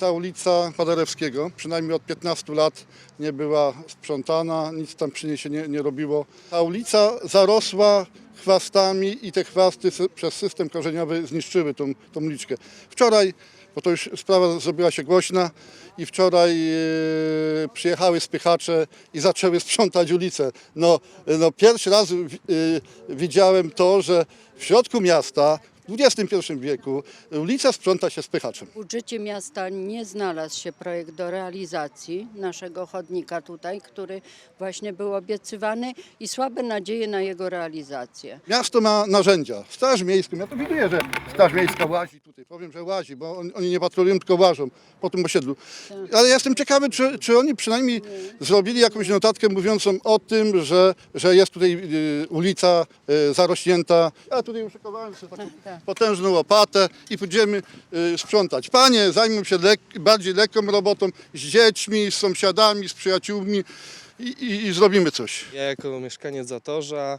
Ta ulica Paderewskiego przynajmniej od 15 lat nie była sprzątana, nic tam przy niej się nie, nie robiło. Ta ulica zarosła chwastami i te chwasty przez system korzeniowy zniszczyły tą, tą uliczkę. Wczoraj, bo to już sprawa zrobiła się głośna i wczoraj e, przyjechały spychacze i zaczęły sprzątać ulicę. No, no pierwszy raz e, widziałem to, że w środku miasta w XXI wieku ulica sprząta się spychaczem. W budżecie miasta nie znalazł się projekt do realizacji naszego chodnika tutaj, który właśnie był obiecywany i słabe nadzieje na jego realizację. Miasto ma narzędzia. Straż Miejską, ja to widuję, że Straż Miejska łazi tutaj. Powiem, że łazi, bo on, oni nie patrolują, tylko łażą po tym osiedlu. Ale ja jestem ciekawy, czy, czy oni przynajmniej zrobili jakąś notatkę mówiącą o tym, że, że jest tutaj y, ulica y, zarośnięta. Ja tutaj uszykowałem sobie taką tak. Potężną łopatę i pójdziemy y, sprzątać. Panie zajmą się lek, bardziej lekką robotą z dziećmi, z sąsiadami, z przyjaciółmi i, i, i zrobimy coś. Ja jako mieszkaniec Zatorza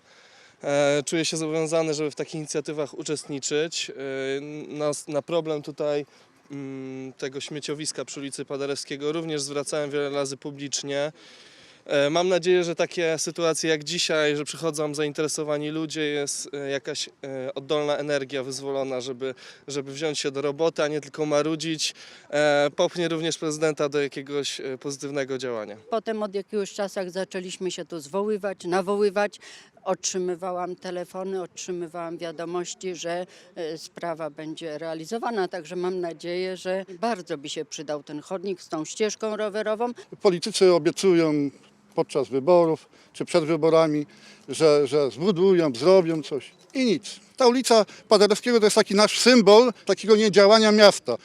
e, czuję się zobowiązany, żeby w takich inicjatywach uczestniczyć. E, na, na problem tutaj mm, tego śmieciowiska przy ulicy Paderewskiego również zwracałem wiele razy publicznie. E, Mam nadzieję, że takie sytuacje jak dzisiaj, że przychodzą zainteresowani ludzie, jest e, jakaś e, oddolna energia wyzwolona, żeby, żeby wziąć się do roboty, a nie tylko marudzić, popchnie również prezydenta do jakiegoś pozytywnego działania. Potem od jakiegoś czasu jak zaczęliśmy się tu zwoływać, nawoływać. Otrzymywałam telefony, otrzymywałam wiadomości, że sprawa będzie realizowana, także mam nadzieję, że bardzo by się przydał ten chodnik z tą ścieżką rowerową. Politycy obiecują podczas wyborów czy przed wyborami, że, że zbudują, zrobią coś i nic. Ta ulica Paderewskiego to jest taki nasz symbol takiego niedziałania miasta.